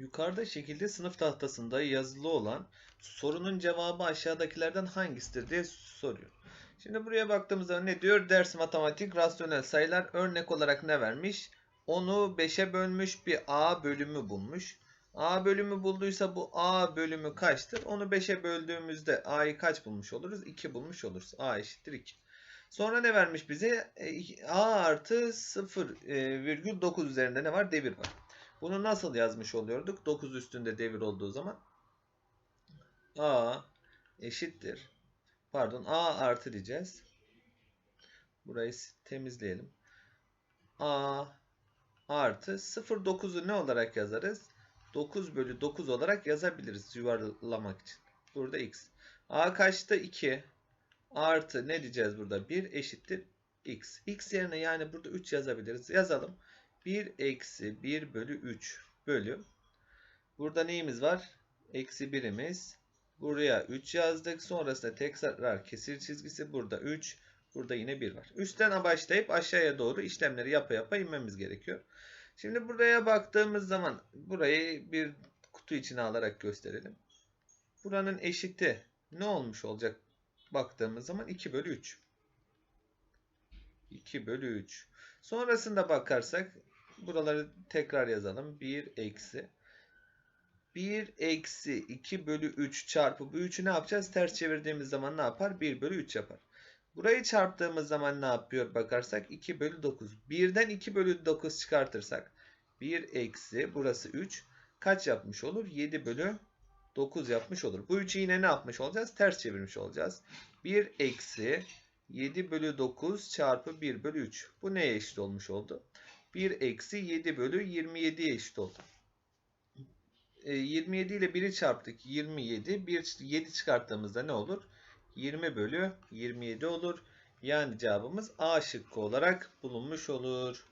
Yukarıda şekilde sınıf tahtasında yazılı olan sorunun cevabı aşağıdakilerden hangisidir diye soruyor. Şimdi buraya baktığımızda ne diyor? Ders matematik rasyonel sayılar örnek olarak ne vermiş? Onu 5'e bölmüş bir A bölümü bulmuş. A bölümü bulduysa bu A bölümü kaçtır? Onu 5'e böldüğümüzde A'yı kaç bulmuş oluruz? 2 bulmuş oluruz. A eşittir 2. Sonra ne vermiş bize? E, A artı 0,9 üzerinde ne var? Devir var. Bunu nasıl yazmış oluyorduk? 9 üstünde devir olduğu zaman A eşittir. Pardon A artı diyeceğiz. Burayı temizleyelim. A artı 0,9'u ne olarak yazarız? 9 bölü 9 olarak yazabiliriz yuvarlamak için. Burada x. A kaçta? 2. Artı ne diyeceğiz burada? 1 eşittir x. x yerine yani burada 3 yazabiliriz. Yazalım. 1 eksi 1 bölü 3 bölü. Burada neyimiz var? Eksi 1'imiz. Buraya 3 yazdık. Sonrasında tekrar kesir çizgisi. Burada 3. Burada yine 1 var. Üstten başlayıp aşağıya doğru işlemleri yapa yapa inmemiz gerekiyor. Şimdi buraya baktığımız zaman burayı bir kutu içine alarak gösterelim. Buranın eşiti ne olmuş olacak baktığımız zaman 2 bölü 3. 2 bölü 3. Sonrasında bakarsak buraları tekrar yazalım. 1 eksi 1 eksi 2 bölü 3 çarpı bu 3'ü ne yapacağız? Ters çevirdiğimiz zaman ne yapar? 1 bölü 3 yapar. Burayı çarptığımız zaman ne yapıyor bakarsak? 2 bölü 9. 1'den 2 bölü 9 çıkartırsak 1 eksi burası 3 kaç yapmış olur? 7 bölü 9 yapmış olur. Bu 3'ü yine ne yapmış olacağız? Ters çevirmiş olacağız. 1 eksi 7 bölü 9 çarpı 1 bölü 3. Bu neye eşit olmuş oldu? 1 eksi 7 bölü 27'ye eşit oldu. E, 27 ile 1'i çarptık. 27. 1, 7 çıkarttığımızda ne olur? 20 bölü 27 olur. Yani cevabımız A şıkkı olarak bulunmuş olur.